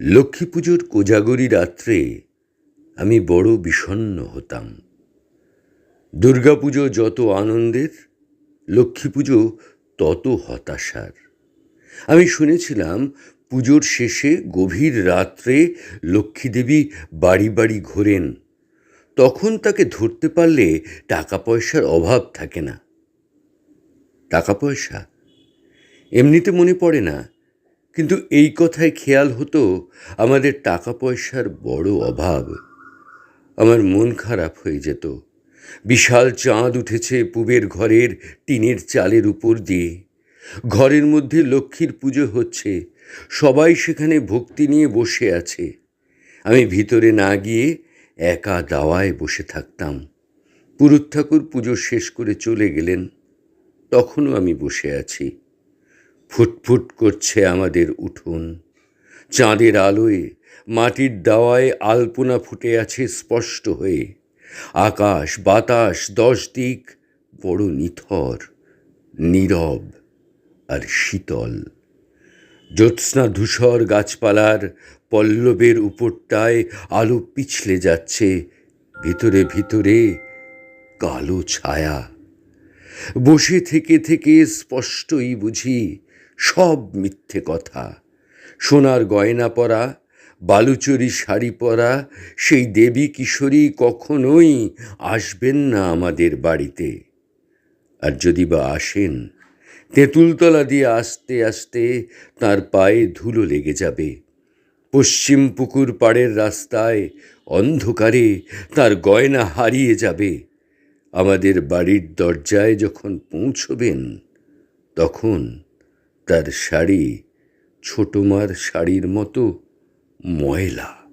লক্ষ্মী পুজোর কোজাগরি রাত্রে আমি বড় বিষণ্ণ হতাম। দুর্গাপুজো যত আনন্দের, লক্ষ্মী পুজো তত হতাশার। আমি শুনেছিলাম পুজোর শেষে গভীর রাত্রে লক্ষ্মীদেবী বাড়ি বাড়ি ঘোরেন। তখন তাকে ধরতে পারলে টাকা পয়সার অভাব থাকে না। টাকা পয়সা এমনিতে মনে পড়ে না। কিন্তু এই কথায় খেয়াল হতো আমাদের টাকা পয়সার বড় অভাব। আমার মন খারাপ হয়ে যেত। বিশাল চাঁদ উঠেছে পুবের ঘরের টিনের চালের উপর দিয়ে। ঘরের মধ্যে লক্ষ্মীর পুজো হচ্ছে। সবাই সেখানে ভক্তি নিয়ে বসে আছে। আমি ভিতরে না গিয়ে একা দাওয়ায় বসে থাকতাম। পুরুত ঠাকুর পুজো শেষ করে চলে গেলেন। তখনও আমি বসে আছি। ফুটফুট করছে আমাদের উঠোন। চাঁদের আলোয়, মাটির দাওয়ায় আলপনা ফুটে আছে স্পষ্ট হয়ে। আকাশ, বাতাস, দশ দিক বড় নিথর, নীরব আর শীতল। জ্যোৎস্না ধূসর গাছপালার পল্লবের উপরটায় আলো পিছলে যাচ্ছে, ভিতরে ভিতরে কালো ছায়া। বসে থেকে থেকে স্পষ্টই বুঝি সব মিথ্যে কথা। সোনার গয়না পরা, বালুচরি শাড়ি পরা, সেই দেবী কিশোরী কখনোই আসবেন না আমাদের বাড়িতে। আর যদি বা আসেন, তেঁতুলতলা দিয়ে আসতে আসতে তার পায়ে ধুলো লেগে যাবে। পশ্চিম পুকুর পাড়ের রাস্তায় অন্ধকারে তার গয়না হারিয়ে যাবে। আমাদের বাড়ির দরজায় যখন পৌঁছবেন, তখন তার শাড়ি ছোটমার শাড়ির মতো ময়লা।